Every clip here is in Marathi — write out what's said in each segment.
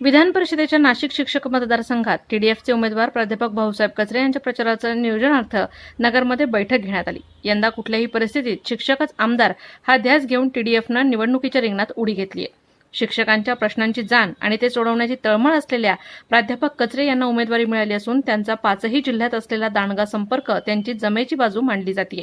विधान परिषदेच्या नाशिक शिक्षक मतदारसंघात टीडीएफचे उमेदवार प्राध्यापक भाऊसाहेब कचरे यांच्या प्रचाराच्या नियोजनार्थ नगरमध्ये बैठक घेण्यात आली. यंदा कुठल्याही परिस्थितीत शिक्षकच आमदार हा ध्यास घेऊन टीडीएफनं निवडणुकीच्या रिंगणात उडी घेतली आहे शिक्षकांच्या प्रश्नांची जाण आणि ते सोडवण्याची तळमळ असलेल्या प्राध्यापक कचरे यांना उमेदवारी मिळाली असून त्यांचा पाचही जिल्ह्यात असलेला दांडगा संपर्क त्यांची जमेची बाजू मांडली जाते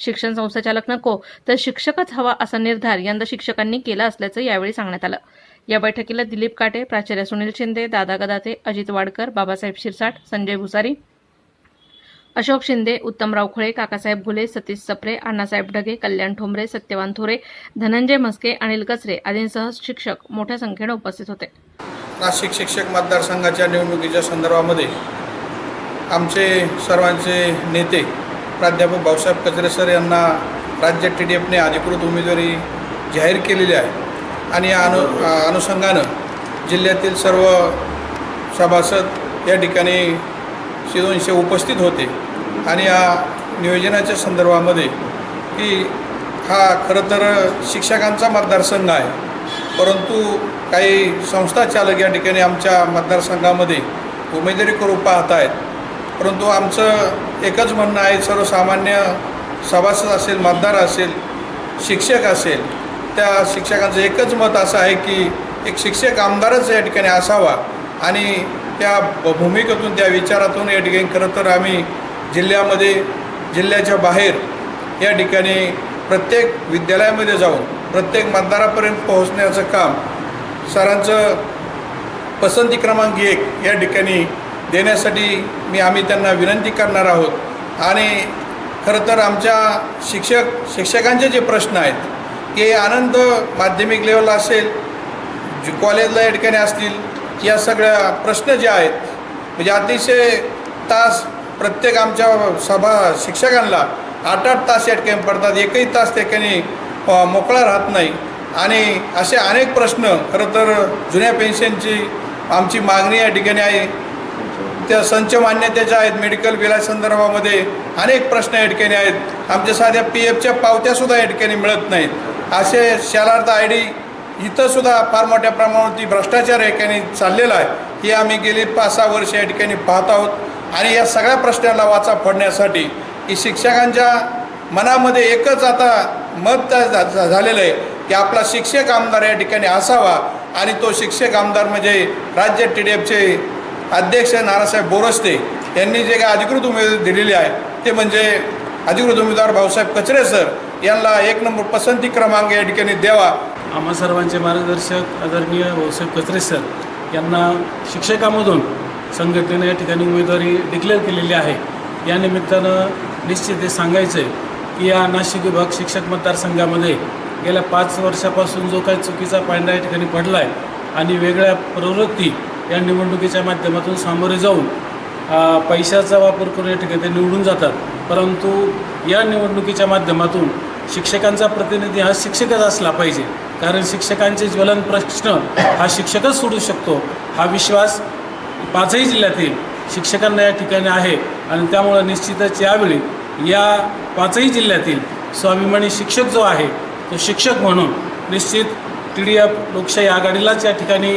शिक्षण संस्थाचालक नको तर शिक्षकच हवा असा निर्धार यंदा शिक्षकांनी केला असल्याचं यावेळी सांगण्यात आलं. या बैठकीला दिलीप काटे प्राचार्य सुनील शिंदे दादा गदाते अजित वाडकर बाबासाहेब शिरसाट संजय भुसारी अशोक शिंदे उत्तमराव खुळे काकासाहेब घुले सतीश सप्रे अण्णासाहेब ढगे कल्याण ठोंबरे सत्यवान थोरे धनंजय मस्के अनिल कचरे आदींसह शिक्षक मोठ्या संख्येने उपस्थित होते. नाशिक शिक्षक मतदारसंघाच्या निवडणुकीच्या संदर्भामध्ये आमचे सर्वांचे नेते प्राध्यापक भाऊसाहेब कचरे सर यांना राज्य टी डी एफने अधिकृत उमेदवारी जाहीर केलेली आहे. आणि या अनु अनुषंगानं जिल्ह्यातील सर्व सभासद या ठिकाणी शिवोनशे उपस्थित होते. आणि या नियोजनाच्या संदर्भामध्ये की हा खरं तर शिक्षकांचा मतदारसंघ आहे. परंतु काही संस्था चालक या ठिकाणी आमच्या मतदारसंघामध्ये उमेदवारी करू पाहत आहेत परंतु आमचं एकच म्हणणं आहे सर्वसामान्य सभासद असेल मतदार असेल शिक्षक असेल त्या शिक्षकांचं एकच मत असं आहे की एक शिक्षक आमदारच या ठिकाणी असावा आणि त्या भूमिकेतून त्या विचारातून या ठिकाणी खरं तर आम्ही जिल्ह्यामध्ये जिल्ह्याच्या बाहेर या ठिकाणी प्रत्येक विद्यालयामध्ये जाऊन प्रत्येक मतदारापर्यंत पोहोचण्याचं काम सरांचं पसंती क्रमांक एक या ठिकाणी देण्यासाठी मी आम्ही त्यांना विनंती करणार आहोत. आणि खरं तर आमच्या शिक्षक शिक्षकांचे जे प्रश्न आहेत की आनंद माध्यमिक लेवलला असेल जे कॉलेजला या ठिकाणी असतील या सगळ्या प्रश्न जे आहेत म्हणजे अतिशय तास प्रत्येक आमच्या सभा शिक्षकांना आठ आठ तास या ठिकाणी पडतात एकही तास त्या ठिकाणी मोकळा राहत नाही. आणि असे अनेक प्रश्न खरं तर जुन्या पेन्शनची आमची मागणी या ठिकाणी आहे. त्या संच मान्यतेच्या आहेत मेडिकल बिला संदर्भामध्ये अनेक प्रश्न या ठिकाणी आहेत. आमच्या साध्या पी एफच्या पावत्यासुद्धा या ठिकाणी मिळत नाहीत. असे शालार्थ आय डी इथंसुद्धा फार मोठ्या प्रमाणावरती भ्रष्टाचार या ठिकाणी चाललेला आहे. हे आम्ही गेली पाच सहा वर्ष या ठिकाणी पाहत आहोत. आणि या सगळ्या प्रश्नाला वाचा फोडण्यासाठी की शिक्षकांच्या मनामध्ये एकच आता मत झा- झा- झालेलं आहे की आपला शिक्षक आमदार या ठिकाणी असावा. आणि तो शिक्षक आमदार म्हणजे राज्य टी डी एफचे अध्यक्ष नानासाहेब बोरस्ते यांनी जे काय अधिकृत उमेदवारी दिलेली आहे ते म्हणजे अधिकृत उमेदवार भाऊसाहेब कचरे सर. यांना एक नंबर पसंती क्रमांक या ठिकाणी द्यावा. आम्हा सर्वांचे मार्गदर्शक आदरणीय भाऊसाहेब कचरे सर. यांना शिक्षकामधून संघटनेनं या ठिकाणी उमेदवारी डिक्लेअर केलेली आहे. या निमित्तानं निश्चित हे सांगायचं आहे की या नाशिक विभाग शिक्षक मतदारसंघामध्ये गेल्या पाच वर्षापासून जो काही चुकीचा पांडा या ठिकाणी पडला आहे आणि वेगळ्या प्रवृत्ती या निवडणुकीच्या माध्यमातून सामोरे जाऊन पैशाचा वापर करून या ठिकाणी ते निवडून जातात. परंतु या निवडणुकीच्या माध्यमातून शिक्षकांचा प्रतिनिधी हा शिक्षकच असला पाहिजे. कारण शिक्षकांचे ज्वलन प्रश्न हा शिक्षकच सोडू शकतो. हा विश्वास पाचही जिल्ह्यातील शिक्षकांना या ठिकाणी आहे आणि त्यामुळं निश्चितच यावेळी या पाचही जिल्ह्यातील स्वाभिमानी शिक्षक जो आहे तो शिक्षक म्हणून निश्चित टी डी एफ लोकशाही आघाडीलाच या ठिकाणी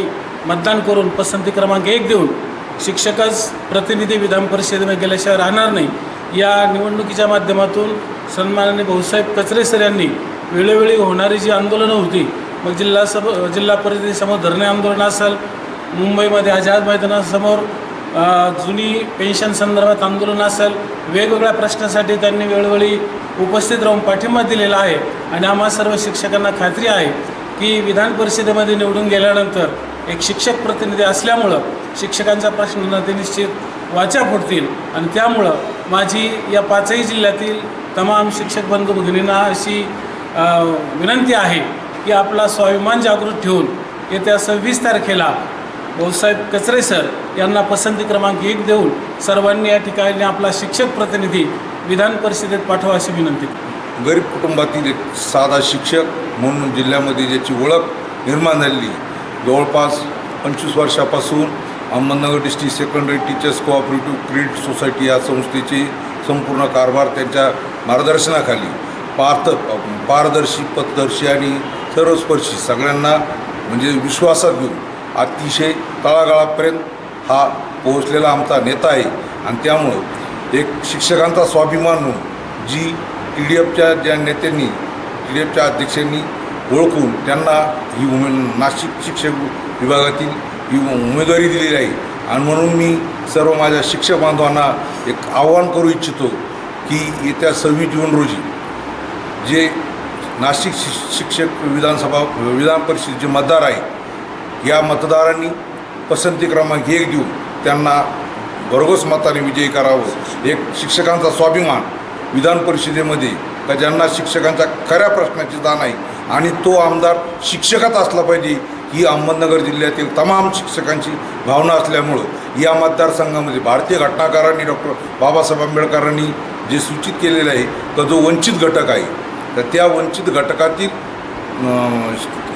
मतदान करून पसंती क्रमांक एक देऊन शिक्षकच प्रतिनिधी विधान परिषदेमध्ये गेल्याशिवाय राहणार नाही. या निवडणुकीच्या माध्यमातून सन्माननीय भाऊसाहेब कचरे सर यांनी वेळोवेळी होणारी जी आंदोलनं होती मग जिल्हा सब जिल्हा परिषदेसमोर धरणे आंदोलन असेल मुंबईमध्ये आझाद मैदानासमोर जुनी पेन्शन संदर्भात आंदोलन असेल वेगवेगळ्या प्रश्नासाठी त्यांनी वेळोवेळी उपस्थित राहून पाठिंबा दिलेला आहे आणि आम्हा सर्व शिक्षकांना खात्री आहे की विधान परिषदेमध्ये निवडून गेल्यानंतर एक शिक्षक प्रतिनिधी असल्यामुळं शिक्षकांच्या प्रश्नांना ते निश्चित वाचा फुटतील आणि त्यामुळं माझी या पाचही जिल्ह्यातील तमाम शिक्षक बंधू भगिनींना अशी विनंती आहे की आपला स्वाभिमान जागृत ठेवून येत्या सव्वीस तारखेला भाऊसाहेब कचरे सर यांना पसंती क्रमांक एक देऊन सर्वांनी या ठिकाणी आपला शिक्षक प्रतिनिधी विधान परिषदेत पाठवा अशी विनंती. गरीब कुटुंबातील एक साधा शिक्षक म्हणून जिल्ह्यामध्ये ज्याची ओळख निर्माण झालेली जवळपास पंचवीस वर्षापासून Ahmednagar district secondary teachers cooperative credit society या संस्थेची संपूर्ण कारभार त्यांच्या मार्गदर्शनाखाली पार्थ पारदर्शी पथदर्शी आणि सर्वस्पर्शी सगळ्यांना म्हणजे विश्वासात घेऊन अतिशय तळागाळापर्यंत हा पोहोचलेला आमचा नेता आहे. आणि त्यामुळं एक शिक्षकांचा स्वाभिमान म्हणून जी टी डी एफच्या ज्या नेत्यांनी टी डी एफच्या अध्यक्षांनी ओळखून त्यांना ही उमे नाशिक शिक्षक विभागातील ही उमेदवारी दिलेली आहे आणि म्हणून मी सर्व माझ्या शिक्षक बांधवांना एक आव्हान करू इच्छितो की येत्या सव्वीस जून रोजी जे नाशिक शि शिक्षक विधानसभा विधान परिषदेचे मतदार आहे या मतदारांनी पसंती क्रमांक एक देऊन त्यांना भरघोस मताने विजयी करावं. एक शिक्षकांचा स्वाभिमान विधान परिषदेमध्ये का ज्यांना शिक्षकांच्या खऱ्या प्रश्नाची जाण आहे आणि तो आमदार शिक्षकात असला पाहिजे ही अहमदनगर जिल्ह्यातील तमाम शिक्षकांची भावना असल्यामुळं या मतदारसंघामध्ये भारतीय घटनाकारांनी डॉक्टर बाबासाहेब आंबेडकरांनी जे सूचित केलेलं आहे का जो वंचित घटक आहे तर त्या वंचित घटकातील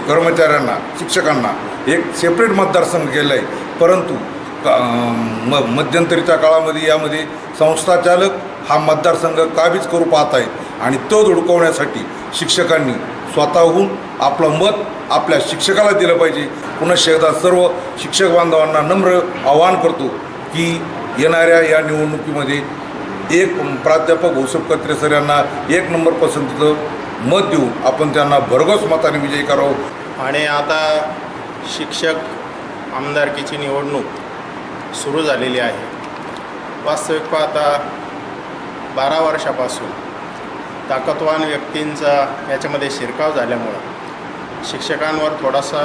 कर्मचाऱ्यांना शिक्षकांना एक सेपरेट मतदारसंघ केला आहे परंतु का- म मध्यंतरीच्या काळामध्ये यामध्ये संस्थाचालक हा मतदारसंघ काबीज करू पाहत आहेत आणि तो धुडकवण्यासाठी शिक्षकांनी स्वतःहून आपलं मत आपल्या शिक्षकाला दिलं पाहिजे. पुन्हा एकदा सर्व शिक्षक बांधवांना नम्र आवाहन करतो की येणाऱ्या या निवडणुकीमध्ये एक प्राध्यापक भाऊसाहेब कत्रे सर यांना एक नंबर पसंतीचं मत देऊन आपण त्यांना भरघोस मताने विजयी करावं. आणि आता शिक्षक आमदारकीची निवडणूक सुरू झालेली आहे. वास्तविक पाहता बारा वर्षापासून ताकदवान व्यक्तींचा याच्यामध्ये शिरकाव झाल्यामुळं शिक्षकांवर थोडासा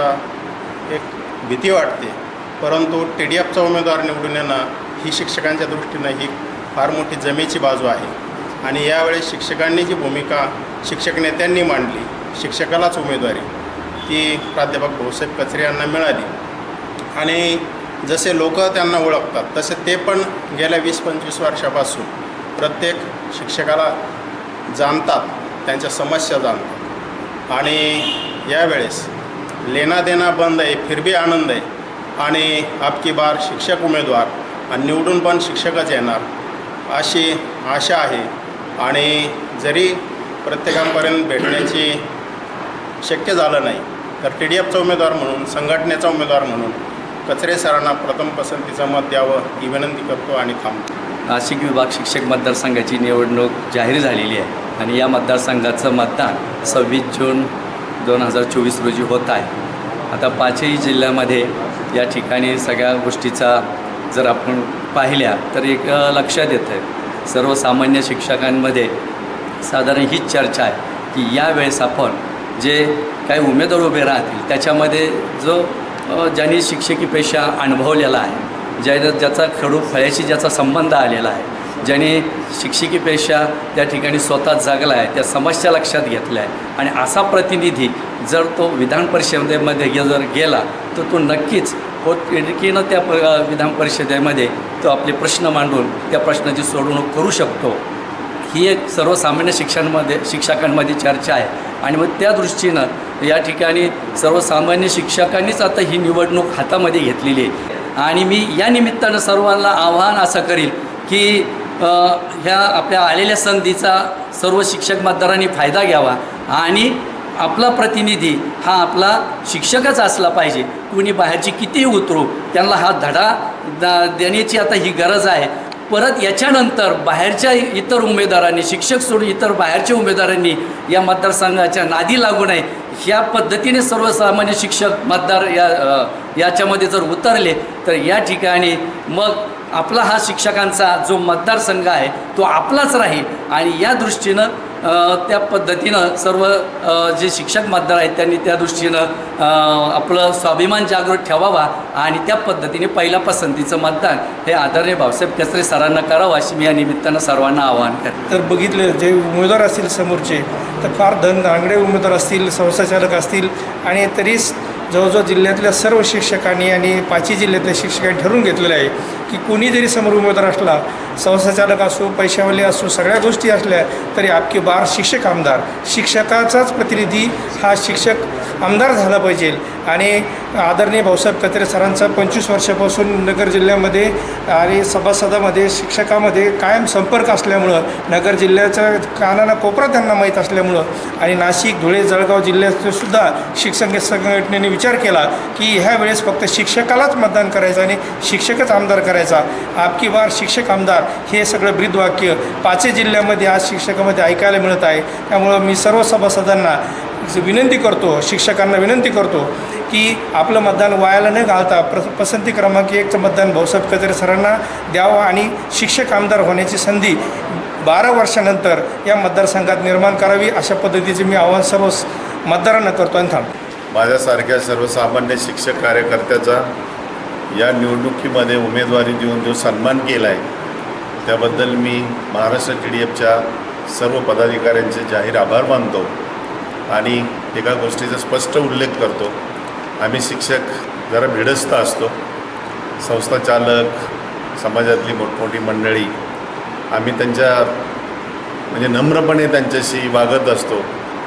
एक भीती वाटते. परंतु टी डी एफचा उमेदवार निवडून येणं ही शिक्षकांच्या दृष्टीनं ही फार मोठी जमेची बाजू आहे. आणि यावेळेस शिक्षकांनी जी भूमिका शिक्षक नेत्यांनी मांडली शिक्षकालाच उमेदवारी ती प्राध्यापक भाऊसाहेब कचरे यांना मिळाली. आणि जसे लोक त्यांना ओळखतात तसे ते पण गेल्या वीस पंचवीस वर्षापासून प्रत्येक शिक्षकाला जाणतात त्यांच्या समस्या जाणतात. आणि यावेळेस लेना देना बंद आहे फिर भी आनंद आहे. आणि आपकी बार शिक्षक उमेदवार आणि निवडून पण शिक्षकच येणार अशी आशा आहे. आणि जरी प्रत्येकापर्यंत भेटण्याची शक्य झालं नाही तर टी डी एफचा उमेदवार म्हणून संघटनेचा उमेदवार म्हणून कचरे सरांना प्रथम पसंतीचं मत द्यावं ही विनंती करतो आणि थांबतो. नाशिक विभाग शिक्षक मतदारसंघाची निवडणूक जाहीर झालेली आहे. आणि या मतदारसंघाचं मतदान सव्वीस जून दोन हजार चोवीस रोजी होत आहे. आता पाचही जिल्ह्यामध्ये या ठिकाणी सगळ्या गोष्टीचा जर आपण पाहिल्या तर एक लक्षात येतं आहे सर्वसामान्य शिक्षकांमध्ये साधारण हीच चर्चा आहे की यावेळेस आपण जे काही उमेदवार उभे राहतील त्याच्यामध्ये जो ज्यांनी शिक्षकी पेशा अनुभवलेला आहे ज्या ज्याचा खडू फळ्याशी ज्याचा संबंध आलेला आहे ज्याने शिक्षिकेपेक्षा त्या ठिकाणी स्वतः जगला आहे त्या समस्या लक्षात घेतल्या. आहे आणि असा प्रतिनिधी जर तो विधान परिषदेमध्ये गे- जर गेला तर तो नक्कीच पोटतिडकीनं त्या प- विधान परिषदेमध्ये तो आपले प्रश्न मांडून त्या प्रश्नाची सोडवणूक करू शकतो. ही एक सर्वसामान्य शिक्षणामध्ये शिक्षकांमध्ये चर्चा आहे. आणि मग त्या दृष्टीनं या ठिकाणी सर्वसामान्य शिक्षकांनीच आता ही निवडणूक हातामध्ये घेतलेली आहे. आणि मी या निमित्तानं सर्वांना आव्हान असं करील की ह्या आपल्या आलेल्या संधीचा सर्व शिक्षक मतदारांनी फायदा घ्यावा आणि आपला प्रतिनिधी हा आपला शिक्षकच असला पाहिजे. कुणी बाहेरची कितीही उतरू त्यांना हा धडा दा- देण्याची आता ही गरज आहे. परत याच्यानंतर बाहेरच्या इतर उमेदवारांनी शिक्षक सोडून इतर बाहेरच्या उमेदवारांनी या मतदारसंघाच्या नादी लागू नये. ह्या पद्धतीने सर्वसामान्य शिक्षक मतदार या याच्यामध्ये जर उतरले तर या ठिकाणी मग आपला हा शिक्षकांचा जो मतदारसंघ आहे तो आपलाच राहील. आणि या दृष्टीनं त्या पद्धतीनं सर्व जे शिक्षक मतदार आहेत त्यांनी त्या दृष्टीनं आपलं स्वाभिमान जागृत ठेवावा आणि त्या पद्धतीने पहिल्या पसंतीचं मतदान हे आदरणीय भाऊसाहेब कचरे सरांना करावं अशी मी या निमित्तानं सर्वांना आवाहन करते. तर बघितलं जे उमेदवार असतील समोरचे तर फार धन दांगडे उमेदवार असतील संस्थाचालक असतील आणि तरीच जवळजवळ जिल्ह्यातल्या सर्व शिक्षकांनी आणि पाचही जिल्ह्यातल्या शिक्षकांनी ठरवून घेतलेलं आहे की कोणी जरी समोर उमेदवार असला संस्थाचालक असो पैशावाले असो सगळ्या गोष्टी असल्या तरी आपके बार शिक्षक आमदार. शिक्षकाचाच प्रतिनिधी हा शिक्षक आमदार झाला पाहिजे. आणि आदरणीय भाऊसाहेब कत्रे सरांचा पंचवीस वर्षापासून नगर जिल्ह्यामध्ये आणि सभासदामध्ये शिक्षकामध्ये कायम संपर्क असल्यामुळं नगर जिल्ह्याचा कानाला कोपरा त्यांना माहीत असल्यामुळं आणि नाशिक धुळे जळगाव जिल्ह्यात सुद्धा शिक्षक संघटनेने विचार केला की ह्या वेळेस फक्त शिक्षकालाच मतदान करायचं आणि शिक्षकच आमदार करायचा. आपकी बार शिक्षक आमदार हे सगळं ब्रीदवाक्य पाचही जिल्ह्यामध्ये आज शिक्षकामध्ये ऐकायला मिळत आहे. त्यामुळं मी सर्व सभासदांना विनंती करतो शिक्षकांना विनंती करतो की आपलं मतदान वायाला न घालता प्र पसंती क्रमांक एकचं मतदान भाऊसाहेब कचरे सरांना द्यावं आणि शिक्षक आमदार होण्याची संधी बारा वर्षानंतर या मतदारसंघात निर्माण करावी अशा पद्धतीचे मी आव्हान सर्व मतदारांना करतो आणि थांबतो. माझ्यासारख्या सर्वसामान्य शिक्षक कार्यकर्त्याचा या निवडणुकीमध्ये उमेदवारी देऊन जो सन्मान केला आहे त्याबद्दल मी महाराष्ट्र टी डी एफच्या सर्व पदाधिकाऱ्यांचे जाहीर आभार मानतो आणि एका गोष्टीचा स्पष्ट उल्लेख करतो. आम्ही शिक्षक जरा भिडस्त असतो. संस्था चालक समाजातली मोठमोठी मंडळी आम्ही त्यांच्या म्हणजे नम्रपणे त्यांच्याशी वागत असतो.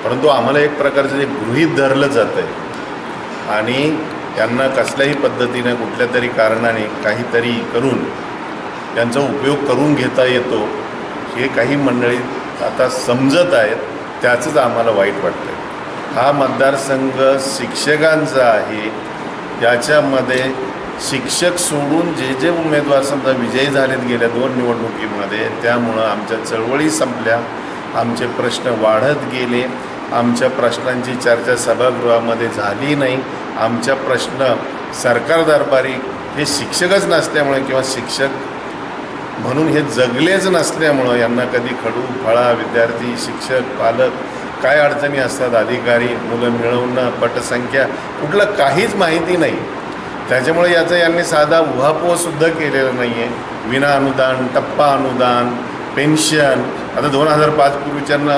परंतु आम्हाला एक प्रकारचं जे गृहीत धरलं जातं आहे आणि त्यांना कसल्याही पद्धतीनं कुठल्या तरी कारणाने काहीतरी करून त्यांचा उपयोग करून घेता येतो हे काही मंडळी आता समजत आहेत त्याचंच आम्हाला वाईट वाटतं हा मतदारसंघ शिक्षकांचा आहे याच्यामध्ये शिक्षक सोडून जे जे उमेदवार समजा विजयी झालेत गेल्या दोन निवडणुकीमध्ये त्यामुळं आमच्या चळवळी संपल्या आमचे प्रश्न वाढत गेले आमच्या प्रश्नांची चर्चा सभागृहामध्ये झाली नाही. आमच्या प्रश्न सरकार दरबारी हे शिक्षकच नसल्यामुळे किंवा शिक्षक म्हणून हे जगलेच नसल्यामुळं यांना कधी खडू फळा विद्यार्थी शिक्षक पालक काय अडचणी असतात अधिकारी मुलं मिळवणं पटसंख्या कुठलं काहीच माहिती नाही. त्याच्यामुळे याचा यांनी साधा उहापोहसुद्धा केलेला नाही आहे विना अनुदान टप्पा अनुदान पेन्शन. आता दोन हजार पाच पूर्वीच्यांना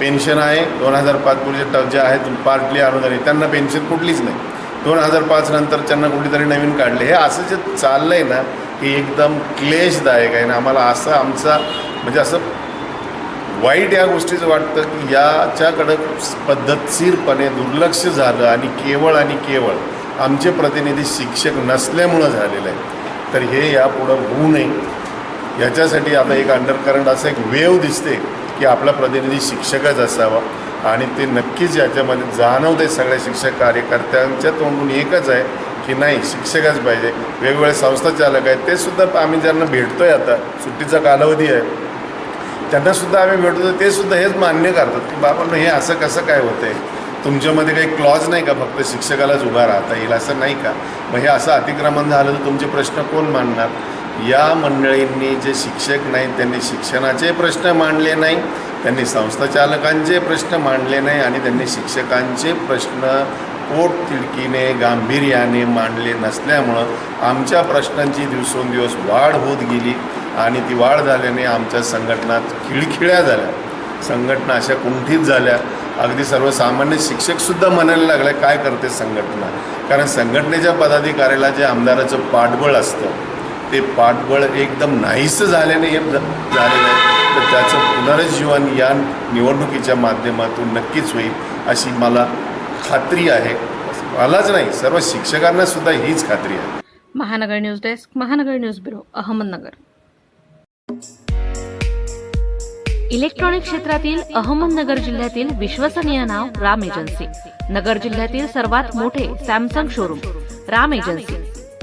पेन्शन आहे दोन हजार पाच पूर्वीचे ट जे आहेत पार्टली अनुदान आहे त्यांना पेन्शन कुठलीच नाही. दोन हजार पाच नंतर त्यांना कुठेतरी नवीन काढले. हे असं जे चाललं आहे ना हे एकदम क्लेशदायक आहे ना. आम्हाला असं आमचा म्हणजे असं वाईट या गोष्टीचं वाटतं की याच्याकडं पद्धतशीरपणे दुर्लक्ष झालं आणि केवळ आणि केवळ आमचे प्रतिनिधी शिक्षक नसल्यामुळं झालेलं आहे. तर हे यापुढं होऊ नये. याच्यासाठी आता एक अंडरकरंट असं एक वेव दिसते. की आपला प्रतिनिधी शिक्षकच असावा. आणि ते नक्कीच याच्यामध्ये जाणवते सगळ्या शिक्षक कार्यकर्त्यांच्या तोंडून एकच आहे की नाही शिक्षकच पाहिजे. वेगवेगळ्या संस्था चालक आहेत ते सुद्धा आम्ही ज्यांना भेटतो आहे आता सुट्टीचा कालावधी आहे त्यांनासुद्धा आम्ही भेटतो ते सुद्धा हेच मान्य करतात की बाबा हे असं कसं काय होतं आहे तुमच्यामध्ये काही क्लॉज नाही का? फक्त शिक्षकालाच उभा राहता येईल असं नाही का? मग हे असं अतिक्रमण झालं तर तुमचे प्रश्न कोण मांडणार? या मंडळींनी जे शिक्षक नाहीत त्यांनी शिक्षणाचे प्रश्न मांडले नाही त्यांनी संस्थाचालकांचे प्रश्न मांडले नाही आणि त्यांनी शिक्षकांचे प्रश्न पोटतिडकीने गांभीर्याने मांडले नसल्यामुळं आमच्या प्रश्नांची दिवसेंदिवस वाढ होत गेली आणि ती वाढ झाल्याने आमच्या संघटनात खिळखिळ्या झाल्या. संघटना अशा कुंठित झाल्या. अगदी सर्वसामान्य शिक्षकसुद्धा म्हणायला लागले काय करते संघटना? कारण संघटनेच्या पदाधिकाऱ्याला जे आमदाराचं पाठबळ असतं ते पाठबळ एकदम नाहीसं झाल्याने हे झालेलं आहे. तर त्याचं पुनरुज्जीवन या निवडणुकीच्या माध्यमातून नक्कीच होईल अशी मला खात्री आहे. मलाच नाही सर्व शिक्षकांना सुद्धा हीच खात्री आहे. Mahanagar news desk Mahanagar news bureau Ahmednagar. Electronic क्षेत्रातील अहमदनगर जिल्ह्यातील विश्वसनीय नाव राम एजन्सी. नगर जिल्ह्यातील सर्वात मोठे सॅमसंग शोरूम राम एजन्सी.